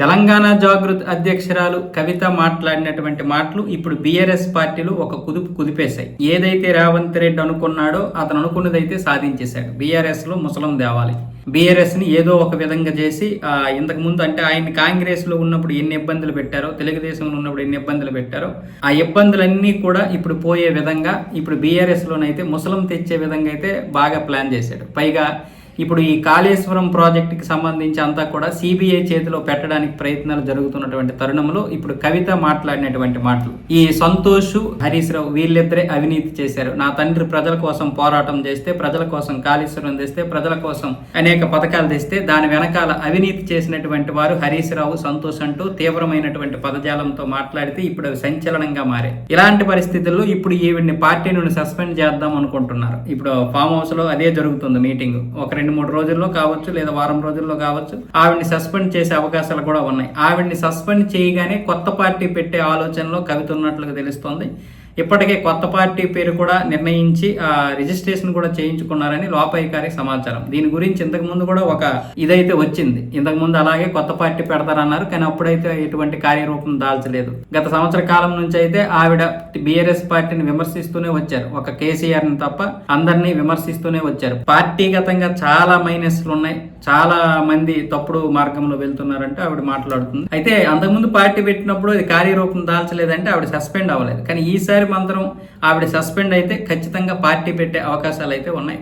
తెలంగాణ జాగృతి అధ్యక్షురాలు కవిత మాట్లాడినటువంటి మాటలు ఇప్పుడు బీఆర్ఎస్ పార్టీలు ఒక కుదుపు కుదిపేశాయి. ఏదైతే రేవంత్ రెడ్డి అనుకున్నాడో అతను అనుకున్నదైతే సాధించేశాడు. బీఆర్ఎస్లో ముసలం దేవాలి. బీఆర్ఎస్ని ఏదో ఒక విధంగా చేసి ఇంతకు ముందు అంటే ఆయన కాంగ్రెస్లో ఉన్నప్పుడు ఎన్ని ఇబ్బందులు పెట్టారో తెలుగుదేశంలో ఉన్నప్పుడు ఎన్ని ఇబ్బందులు పెట్టారో ఆ ఇబ్బందులన్నీ కూడా ఇప్పుడు పోయే విధంగా ఇప్పుడు బీఆర్ఎస్ లోనైతే ముసలం తెచ్చే విధంగా అయితే బాగా ప్లాన్ చేశాడు. పైగా ఇప్పుడు ఈ కాళేశ్వరం ప్రాజెక్టుకి సంబంధించి అంతా కూడా సిబిఐ చేతిలో పెట్టడానికి ప్రయత్నాలు జరుగుతున్నటువంటి తరుణంలో ఇప్పుడు కవిత మాట్లాడినటువంటి మాటలు. ఈ సంతోష్ హరీష్ రావు వీళ్ళిద్దరే అవినీతి చేశారు. నా తండ్రి ప్రజల కోసం పోరాటం చేస్తే ప్రజల కోసం కాళేశ్వరం తెస్తే ప్రజల కోసం అనేక పథకాలు తెస్తే దాని వెనకాల అవినీతి చేసినటువంటి వారు హరీష్ రావు సంతోష్ అంటూ తీవ్రమైనటువంటి పదజాలంతో మాట్లాడితే ఇప్పుడు అవి సంచలనంగా మారాయి. ఇలాంటి పరిస్థితుల్లో ఇప్పుడు ఈవిడ్ని పార్టీ నుండి సస్పెండ్ చేద్దాం అనుకుంటున్నారు. ఇప్పుడు ఫామ్ హౌస్లో అదే జరుగుతుంది మీటింగ్. ఒక రెండు రెండు మూడు రోజుల్లో కావచ్చు లేదా వారం రోజుల్లో కావచ్చు ఆవిడ్ని సస్పెండ్ చేసే అవకాశాలు కూడా ఉన్నాయి. ఆవిడ్ని సస్పెండ్ చేయగానే కొత్త పార్టీ పెట్టే ఆలోచనలో కవిత ఉన్నట్లుగా తెలుస్తోంది. ఇప్పటికే కొత్త పార్టీ పేరు కూడా నిర్ణయించి ఆ రిజిస్ట్రేషన్ కూడా చేయించుకున్నారని లోపాయికారి సమాచారం. దీని గురించి ఇంతకు ముందు కూడా ఒక ఇదైతే వచ్చింది. ఇంతకు ముందు అలాగే కొత్త పార్టీ పెడతారన్నారు కానీ అప్పుడైతే ఎటువంటి కార్యరూపం దాల్చలేదు. గత సంవత్సర కాలం నుంచి అయితే ఆవిడ బీఆర్ఎస్ పార్టీని విమర్శిస్తూనే వచ్చారు. ఒక కేసీఆర్ని తప్ప అందరినీ విమర్శిస్తూనే వచ్చారు. పార్టీగతంగా చాలా మైనస్లు ఉన్నాయి. చాలా మంది తప్పుడు మార్గంలో వెళ్తున్నారంటే ఆవిడ మాట్లాడుతుంది. అయితే అంతకుముందు పార్టీ పెట్టినప్పుడు అది కార్యరూపం దాల్చలేదంటే ఆవిడ సస్పెండ్ అవ్వలేదు. కానీ ఈసారి మాత్రం ఆవిడ సస్పెండ్ అయితే ఖచ్చితంగా పార్టీ పెట్టే అవకాశాలు అయితే ఉన్నాయి.